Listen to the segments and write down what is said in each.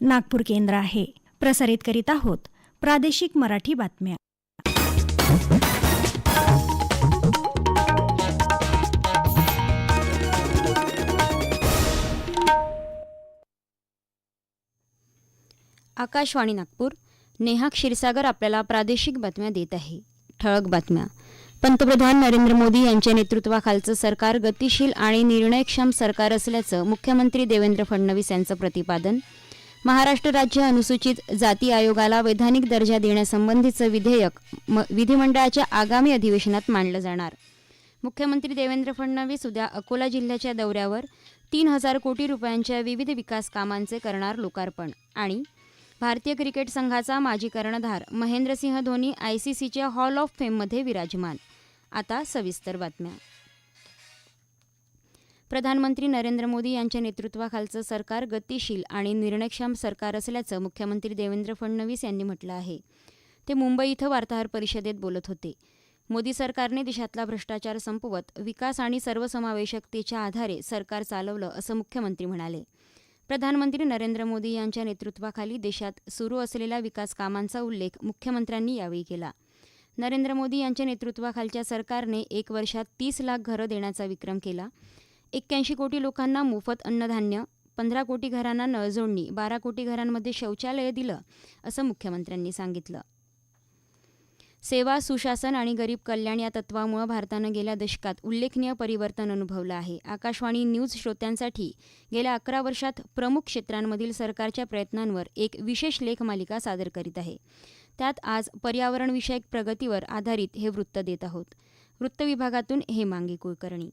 नागपूर केंद्र आहे. प्रसारित करीत आहोत प्रादेशिक मराठी बातम्या. आकाशवाणी नागपूर. नेहा क्षीरसागर आपल्याला प्रादेशिक बातम्या देत आहे. ठळक बातम्या. पंतप्रधान नरेंद्र मोदी यांच्या नेतृत्वाखालचं सरकार गतिशील आणि निर्णयक्षम सरकार असल्याचं मुख्यमंत्री देवेंद्र फडणवीस यांचं प्रतिपादन महाराष्ट्र राज्य अनुसूचित जाती आयोगाला वैधानिक दर्जा देण्यासंबंधीचं विधेयक म विधिमंडळाच्या आगामी अधिवेशनात मांडलं जाणार. मुख्यमंत्री देवेंद्र फडणवीस उद्या अकोला जिल्ह्याच्या दौऱ्यावर तीन हजार कोटी रुपयांच्या विविध विकास कामांचे करणार लोकार्पण आणि भारतीय क्रिकेट संघाचा माजी कर्णधार महेंद्रसिंह धोनी आयसीसीच्या हॉल ऑफ फेममध्ये विराजमान. आता सविस्तर बातम्या. प्रधानमंत्री नरेंद्र मोदी यांच्या नेतृत्वाखालचं सरकार गतिशील आणि निर्णयक्षम सरकार असल्याचं मुख्यमंत्री देवेंद्र फडणवीस यांनी म्हटलं आहे. ते मुंबई इथं वार्ताहर परिषदेत बोलत होते. मोदी सरकारने देशातला भ्रष्टाचार संपवत विकास आणि सर्वसमावेशकतेच्या आधारे सरकार चालवलं असं मुख्यमंत्री म्हणाले. प्रधानमंत्री नरेंद्र मोदी यांच्या नेतृत्वाखाली देशात सुरू असलेल्या विकास कामांचा उल्लेख मुख्यमंत्र्यांनी यावेळी केला. नरेंद्र मोदी यांच्या नेतृत्वाखालच्या सरकारने एक वर्षात तीस लाख घरं देण्याचा विक्रम केला. एक्क्याऐंशी कोटी लोकांना मोफत अन्नधान्य पंधरा कोटी घरांना नळजोडणी बारा कोटी घरांमध्ये शौचालय दिलं असं मुख्यमंत्र्यांनी सांगितलं. सेवा सुशासन आणि गरीब कल्याण या तत्वामुळं भारतानं गेल्या दशकात उल्लेखनीय परिवर्तन अनुभवलं आहे. आकाशवाणी न्यूज श्रोत्यांसाठी गेल्या अकरा वर्षात प्रमुख क्षेत्रांमधील सरकारच्या प्रयत्नांवर एक विशेष लेख मालिका सादर करीत आहे. त्यात आज पर्यावरणविषयक प्रगतीवर आधारित हे वृत्त देत आहोत. वृत्त विभागातून हे मांगे कुलकर्णी.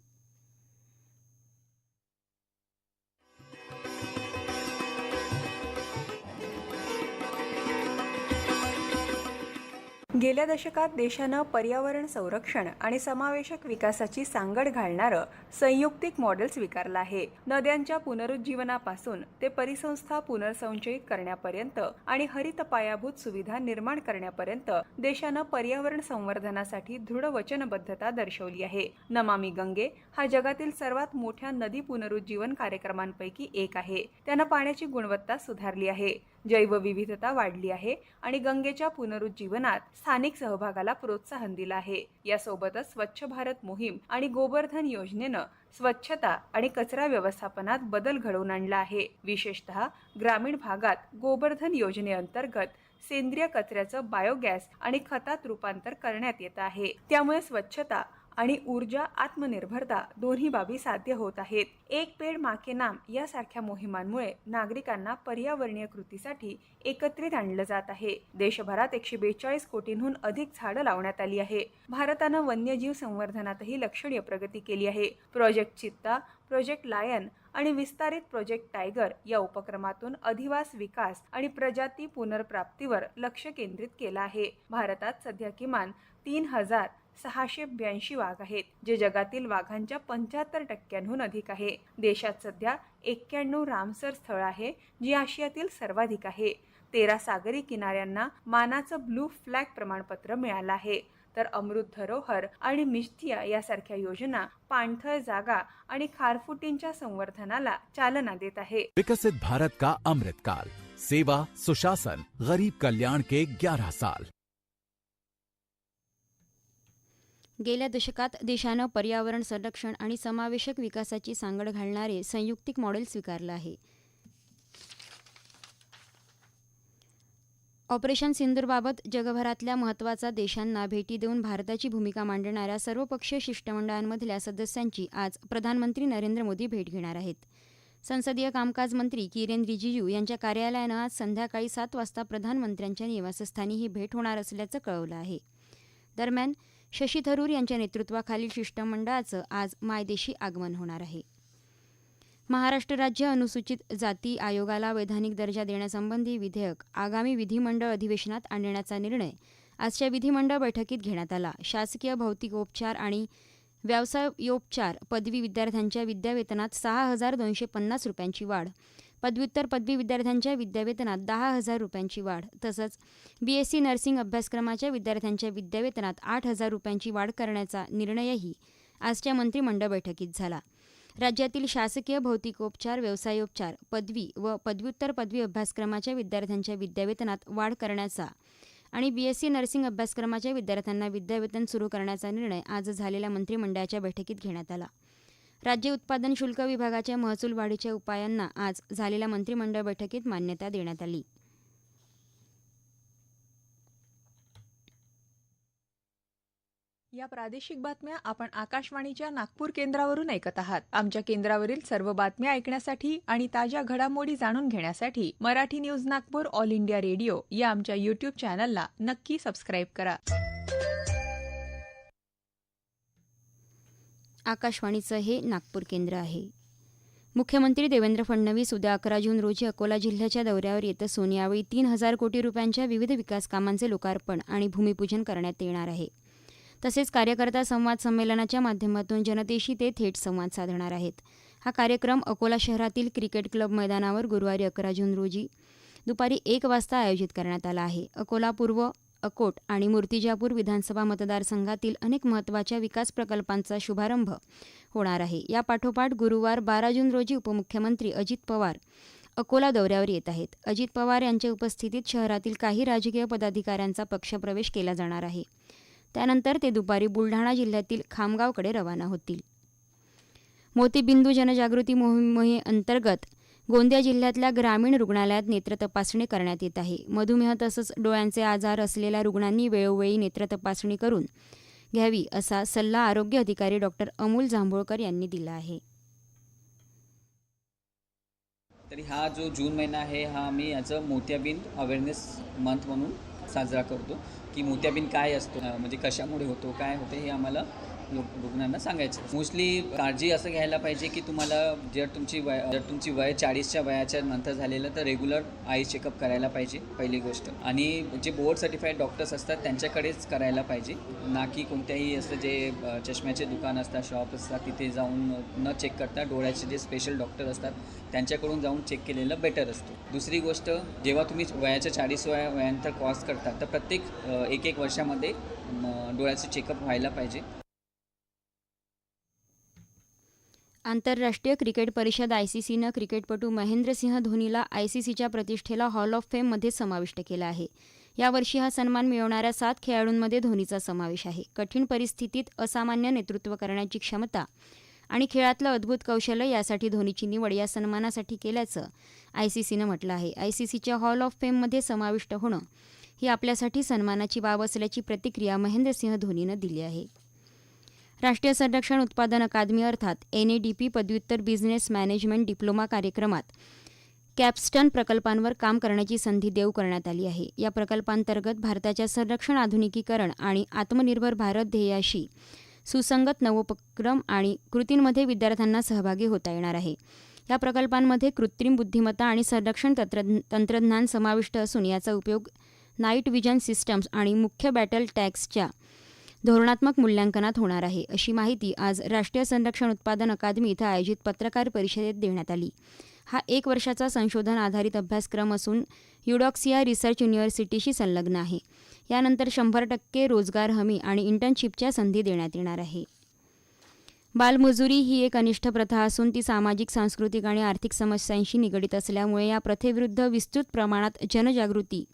गेल्या दशकात देशानं पर्यावरण संरक्षण आणि समावेशक विकासाची सांगड घालणारं संयुक्तिक मॉडेल स्वीकारलं आहे. नद्यांच्या पुनरुज्जीवनापासून ते परिसंस्था पुनर्संचयित करण्यापर्यंत आणि हरित पायाभूत सुविधा निर्माण करण्यापर्यंत देशानं पर्यावरण संवर्धनासाठी दृढ वचनबद्धता दर्शवली आहे. नमामी गंगे हा जगातील सर्वात मोठ्या नदी पुनरुज्जीवन कार्यक्रमांपैकी एक आहे. त्यानं पाण्याची गुणवत्ता सुधारली आहे. जैवविविधता वाढली आहे आणि गंगेच्या पुनरुज्जीवनात स्थानिक सहभागाला प्रोत्साहन दिलं आहे. यासोबतच स्वच्छ भारत मोहीम आणि गोवर्धन योजनेनं स्वच्छता आणि कचरा व्यवस्थापनात बदल घडवून आणला आहे. विशेषतः ग्रामीण भागात गोवर्धन योजनेअंतर्गत सेंद्रिय कचऱ्याचं बायोगॅस आणि खतात रूपांतर करण्यात येत आहे. त्यामुळे स्वच्छता आणि ऊर्जा आत्मनिर्भरता दोन्ही बाबी साध्य होत आहेत. एक पेड माके नाम यासारख्या मोहिमांमुळे नागरिकांना पर्यावरणीय कृतीसाठी एकत्रित आणलं जात आहे. देशभरात एकशे बेचाळीस कोटींहून अधिक झाडं लावण्यात आली आहे. भारतानं वन्यजीव संवर्धनातही लक्षणीय प्रगती केली आहे. प्रोजेक्ट चित्ता प्रोजेक्ट लायन आणि विस्तारित प्रोजेक्ट टायगर या उपक्रमातून अधिवास विकास आणि प्रजाती पुनर्प्राप्तीवर लक्ष केंद्रित केलं आहे. भारतात सध्या किमान तीन हजार सहाशे ब्याऐंशी वाघ आहेत जे जगातील वाघांच्या पंच्याहत्तर टक्क्यांहून अधिक आहे. देशात सध्या एक्क्याण्णव रामसर स्थळ आहे जी आशियातील सर्वाधिक आहे. तेरा सागरी किनाऱ्यांना मानाचं ब्लू फ्लॅग प्रमाणपत्र मिळालं आहे. तर अमृत धरोहर आणि मिश्थिया यासारख्या योजना पाणथळ जागा आणि खारफुटींच्या संवर्धनाला चालना देत आहे. विकसित भारत का अमृतकाल सेवा सुशासन गरीब कल्याण के 11 साल. गेल्या दशकात देशानं पर्यावरण संरक्षण आणि समावेशक विकासाची सांगड घालणारे संयुक्तिक मॉडेल स्वीकारलं आहे. ऑपरेशन सिंदूरबाबत जगभरातल्या महत्त्वाचा देशांना भेटी देऊन भारताची भूमिका मांडणाऱ्या सर्वपक्षीय शिष्टमंडळांमधल्या सदस्यांची आज प्रधानमंत्री नरेंद्र मोदी भेट घेणार आहेत. संसदीय कामकाज मंत्री किरेन रिजिजू यांच्या कार्यालयानं आज संध्याकाळी सात वाजता प्रधानमंत्र्यांच्या निवासस्थानी ही भेट होणार असल्याचं कळवलं आहे. दरम्यान शशी थरूर यांच्या नेतृत्वाखालील शिष्टमंडळाचं आज मायदेशी आगमन होणार आहे. महाराष्ट्र राज्य अनुसूचित जाती आयोगाला वैधानिक दर्जा देण्यासंबंधी विधेयक आगामी विधिमंडळ अधिवेशनात आणण्याचा निर्णय आजच्या विधिमंडळ बैठकीत घेण्यात आला. शासकीय भौतिकोपचार आणि व्यवसायोपचार पदवी विद्यार्थ्यांच्या विद्यावेतनात सहा हजार दोनशे पन्नास रुपयांची वाढ पदव्युत्तर पदवी विद्यार्थ्यांच्या विद्यावेतनात दहा हजार रुपयांची वाढ. तसंच बी एस सी नर्सिंग अभ्यासक्रमाच्या विद्यार्थ्यांच्या विद्यावेतनात आठ हजार रुपयांची वाढ करण्याचा निर्णयही आजच्या मंत्रिमंडळ बैठकीत झाला. राज्यातील शासकीय भौतिकोपचार व्यवसायोपचार पदवी व पदव्युत्तर पदवी अभ्यासक्रमाच्या विद्यार्थ्यांच्या विद्यावेतनात वाढ करण्याचा आणि बीएससी नर्सिंग अभ्यासक्रमाच्या विद्यार्थ्यांना विद्यावेतन सुरू करण्याचा निर्णय आज झालेल्या मंत्रिमंडळाच्या बैठकीत घेण्यात आला. राज्य उत्पादन शुल्क विभागाच्या महसूल वाढीच्या उपायांना आज झालेल्या मंत्रिमंडळ बैठकीत मान्यता देण्यात आली. या प्रादेशिक बातम्या आपण आकाशवाणीच्या नागपूर केंद्रावरून ऐकत आहात. आमच्या केंद्रावरील सर्व बातम्या ऐकण्यासाठी आणि ताज्या घडामोडी जाणून घेण्यासाठी Marathi news Nagpur all India radio या आमच्या युट्यूब चॅनलला नक्की सबस्क्राईब करा. आकाशवाणीचं हे नागपूर केंद्र आहे. मुख्यमंत्री देवेंद्र फडणवीस उद्या अकरा जून रोजी अकोला जिल्ह्याच्या दौऱ्यावर येत असून यावेळी तीन हजार कोटी रुपयांच्या विविध विकास कामांचे लोकार्पण आणि भूमिपूजन करण्यात येणार आहे. तसेच कार्यकर्ता संवाद संमेलनाच्या माध्यमातून जनतेशी ते थेट संवाद साधणार आहेत. हा कार्यक्रम अकोला शहरातील क्रिकेट क्लब मैदानावर गुरुवारी अकरा जून रोजी दुपारी एक वाजता आयोजित करण्यात आला आहे. अकोला पूर्व अकोट आणि मूर्तिजापूर विधानसभा मतदारसंघातील अनेक महत्त्वाच्या विकास प्रकल्पांचा शुभारंभ होणार आहे. या पाठोपाठ गुरुवार बारा जून रोजी उपमुख्यमंत्री अजित पवार अकोला दौऱ्यावर येत आहेत. अजित पवार यांच्या उपस्थितीत शहरातील काही राजकीय पदाधिकाऱ्यांचा पक्षप्रवेश केला जाणार आहे. त्यानंतर ते दुपारी बुलढाणा जिल्ह्यातील खामगावकडे रवाना होतील. मोतीबिंदू जनजागृती मोहिमेअंतर्गत अंतर्गत गोंदिया जिल्ह्यातल्या ग्रामीण रुग्णालयात नेत्र तपासणी करण्यात येत आहे. मधुमेह तसंच डोळ्यांचे आजार असलेल्या रुग्णांनी वेळोवेळी नेत्र तपासणी करून घ्यावी असा सल्ला आरोग्य अधिकारी डॉक्टर अमोल जांभोळकर यांनी दिला आहे. तरी हा जो जून महिना आहे हा आम्ही याचं मोत्याबिंद अवेअरनेस मंथ म्हणून साजरा करतो. की मोत्याबिंद काय असतो म्हणजे कशामुळे होतो काय होते हे आम्हाला रुग्णांना सांगायचं. मोस्टली काळजी असं घ्यायला पाहिजे की तुम्हाला जर तुमची वय जर तुमची वय चाळीसच्या वयाच्या नंतर झालेलं तर रेग्युलर आई चेकअप करायला पाहिजे पहिली गोष्ट. आणि जे बोर्ड सर्टिफाईड डॉक्टर्स असतात त्यांच्याकडेच करायला पाहिजे. ना की कोणत्याही असं जे चष्म्याचे दुकान असतात शॉप असतात तिथे जाऊन न चेक करता डोळ्याचे जे स्पेशल डॉक्टर असतात त्यांच्याकडून जाऊन चेक केलेलं बेटर असतो. दुसरी गोष्ट जेव्हा तुम्ही वयाच्या चाळीस वया वयानंतर क्रॉस करता तर प्रत्येक एक एक वर्षामध्ये डोळ्याचं चेकअप व्हायला पाहिजे. आंतरराष्ट्रीय क्रिकेट परिषद आय सी सीनं क्रिकेटपटू महेंद्रसिंह धोनीला आय सी सीच्या प्रतिष्ठेला हॉल ऑफ फेममध्ये समाविष्ट केलं आहे. यावर्षी हा सन्मान मिळवणाऱ्या सात खेळाडूंमध्ये धोनीचा समावेश आहे. कठीण परिस्थितीत असामान्य नेतृत्व करण्याची क्षमता आणि खेळातलं अद्भुत कौशल्य यासाठी धोनीची निवड या सन्मानासाठी केल्याचं आय सी सीनं म्हटलं आहे. आय सी सीच्या हॉल ऑफ फेममध्ये समाविष्ट होणं ही आपल्यासाठी सन्मानाची बाब असल्याची प्रतिक्रिया महेंद्रसिंह धोनीनं दिली आहे. राष्ट्रीय संरक्षण उत्पादन अकादमी अर्थात एन ए डी पी पदव्युत्तर बिझनेस मॅनेजमेंट डिप्लोमा कार्यक्रमात कॅपस्टन प्रकल्पांवर काम करण्याची संधी देऊ करण्यात आली आहे. या प्रकल्पांतर्गत भारताच्या संरक्षण आधुनिकीकरण आणि आत्मनिर्भर भारत ध्येयाशी सुसंगत नवोपक्रम आणि कृतींमध्ये विद्यार्थ्यांना सहभागी होता येणार आहे. या प्रकल्पांमध्ये कृत्रिम बुद्धिमत्ता आणि संरक्षण तंत्रज्ञ तंत्रज्ञान समाविष्ट असून याचा उपयोग नाईट विजन सिस्टम्स आणि मुख्य बॅटल टॅक्सच्या धोरणात्मक मूल्यांकनात होणार आहे अशी माहिती आज राष्ट्रीय संरक्षण उत्पादन अकादमी इथं आयोजित पत्रकार परिषदेत देण्यात आली. हा एक वर्षाचा संशोधन आधारित अभ्यासक्रम असून युडॉक्सिया रिसर्च युनिव्हर्सिटीशी संलग्न आहे. यानंतर शंभर टक्के रोजगार हमी आणि इंटर्नशिपच्या संधी देण्यात येणार आहे. बालमजुरी ही एक अनिष्ट प्रथा असून ती सामाजिक सांस्कृतिक आणि आर्थिक समस्यांशी निगडीत असल्यामुळे या प्रथेविरुद्ध विस्तृत प्रमाणात जनजागृती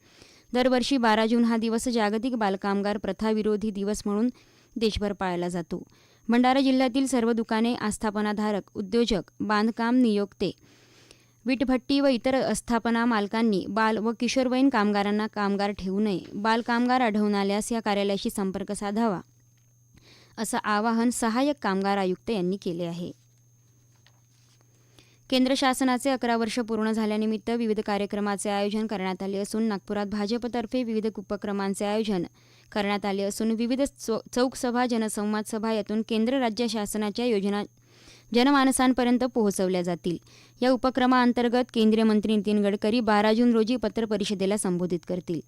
दरवर्षी बारा जून हा दिवस जागतिक बालकामगार प्रथाविरोधी दिवस म्हणून देशभर पाळला जातो. भंडारा जिल्ह्यातील सर्व दुकाने आस्थापनाधारक उद्योजक बांधकाम नियोक्ते वीटभट्टी व इतर आस्थापना मालकांनी बाल व किशोरवयीन कामगारांना कामगार ठेवू नये बालकामगार आढळून आल्यास या कार्यालयाशी संपर्क साधावा असं आवाहन सहाय्यक कामगार आयुक्त यांनी केले आहे. केंद्र शासनाचे अकरा वर्ष पूर्ण झाल्यानिमित्त विविध कार्यक्रमाचे आयोजन करण्यात आले असून नागपुरात भाजपतर्फे विविध उपक्रमांचे आयोजन करण्यात आले असून विविध चौ जनसंवाद सभा यातून केंद्र राज्य शासनाच्या योजना जनमानसांपर्यंत पोहोचवल्या जातील. या उपक्रमाअंतर्गत केंद्रीय मंत्री नितीन गडकरी बारा जून रोजी पत्रपरिषदेला संबोधित करतील.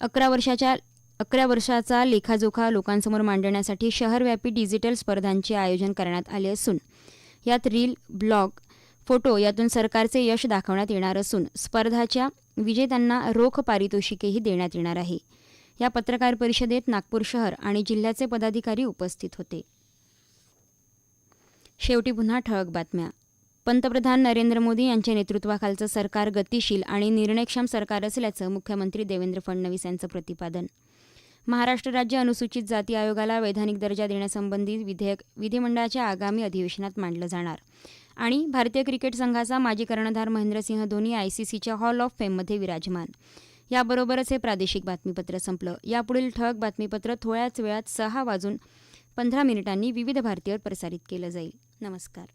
अकरा वर्षाच्या अकरा वर्षाचा लेखाजोखा लोकांसमोर मांडण्यासाठी शहरव्यापी डिजिटल स्पर्धांचे आयोजन करण्यात आले असून यात रील ब्लॉग फोटो यातून सरकारचे यश दाखवण्यात येणार असून स्पर्धाच्या विजेत्यांना रोख पारितोषिकेही देण्यात येणार आहे. या पत्रकार परिषदेत नागपूर शहर आणि जिल्ह्याचे पदाधिकारी उपस्थित होते. शेवटी पुन्हा ठळक बातम्या. पंतप्रधान नरेंद्र मोदी यांच्या नेतृत्वाखालचं सरकार गतिशील आणि निर्णयक्षम सरकार असल्याचं मुख्यमंत्री देवेंद्र फडणवीस यांचं प्रतिपादन. महाराष्ट्र राज्य अनुसूचित जाती आयोगाला वैधानिक दर्जा देण्यासंबंधी विधेयक विधिमंडळाच्या आगामी अधिवेशनात मांडलं जाणार. आणि भारतीय क्रिकेट संघाचा माजी कर्णधार महेंद्रसिंह धोनी आयसीसीच्या हॉल ऑफ फेममध्ये विराजमान. याबरोबरच हे प्रादेशिक बातमीपत्र संपलं. यापुढील ठळक बातमीपत्र थोड्याच वेळात सहा वाजून पंधरा मिनिटांनी विविध भारतीवर प्रसारित केलं जाईल. नमस्कार.